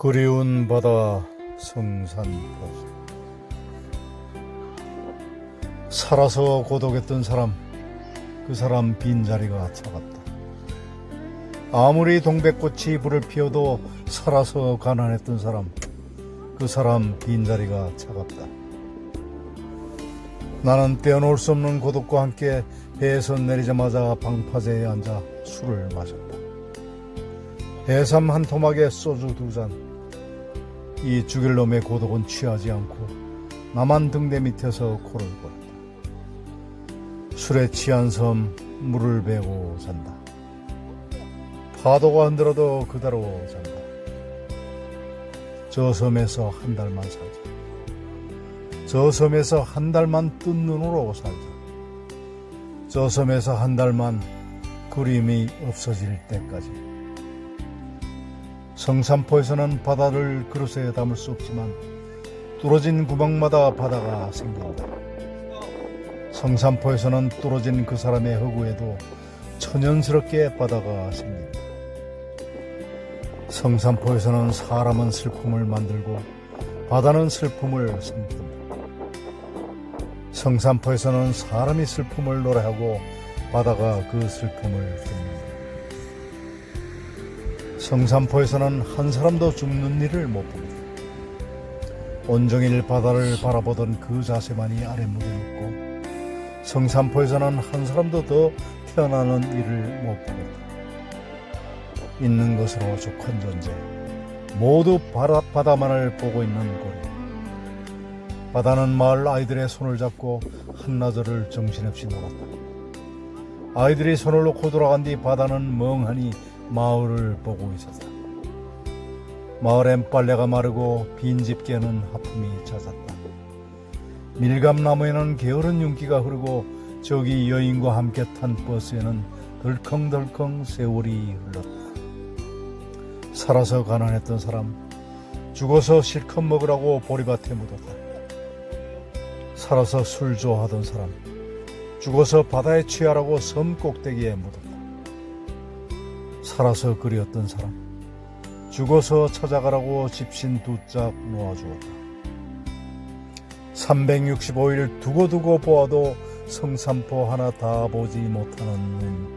그리운 바다 성산포 살아서 고독했던 사람 그 사람 빈자리가 차갑다. 아무리 동백꽃이 불을 피워도 살아서 가난했던 사람 그 사람 빈자리가 차갑다. 나는 빼어놓을 수 없는 고독과 함께 배에서 내리자마자 방파제에 앉아 술을 마셨다 해삼 한 토막에 소주 두 잔. 이 죽일 놈의 고독은 취하지 않고 나만 등대 밑에서 코를 골았다. 술에 취한 섬 물을 베고 잔다. 파도가 흔들어도 그대로 잔다. 저 섬에서 한 달만 살자. 저 섬에서 한 달만 뜬 눈으로 살자. 저 섬에서 한 달만 그림이 없어질 때까지. 성산포에서는 바다를 그릇에 담을 수 없지만 뚫어진 구멍마다 바다가 생긴다. 성산포에서는 뚫어진 그 사람의 허구에도 천연스럽게 바다가 생긴다. 성산포에서는 사람은 슬픔을 만들고 바다는 슬픔을 삼킨다. 성산포에서는 사람이 슬픔을 노래하고 바다가 그 슬픔을 듣는다. 성산포에서는 한 사람도 죽는 일을 못 봅니다. 온종일 바다를 바라보던 그 자세만이 아랫목에 있고 성산포에서는 한 사람도 더 태어나는 일을 못 봅니다. 있는 것으로 족한 존재 모두 바다, 바다만을 보고 있는 고리 바다는 마을 아이들의 손을 잡고 한나절을 정신없이 놀았다. 아이들이 손을 놓고 돌아간 뒤 바다는 멍하니 마을을 보고 있었다. 마을엔 빨래가 마르고 빈 집게는 하품이 잦았다. 밀감나무에는 게으른 윤기가 흐르고 저기 여인과 함께 탄 버스에는 덜컹덜컹 세월이 흘렀다. 살아서 가난했던 사람, 죽어서 실컷 먹으라고 보리밭에 묻었다. 살아서 술 좋아하던 사람, 죽어서 바다에 취하라고 섬 꼭대기에 묻었다. 살아서 그리웠던 사람, 죽어서 찾아가라고 집신 두 짝 놓아주었다. 365일 두고두고 보아도 성산포 하나 다 보지 못하는 눈.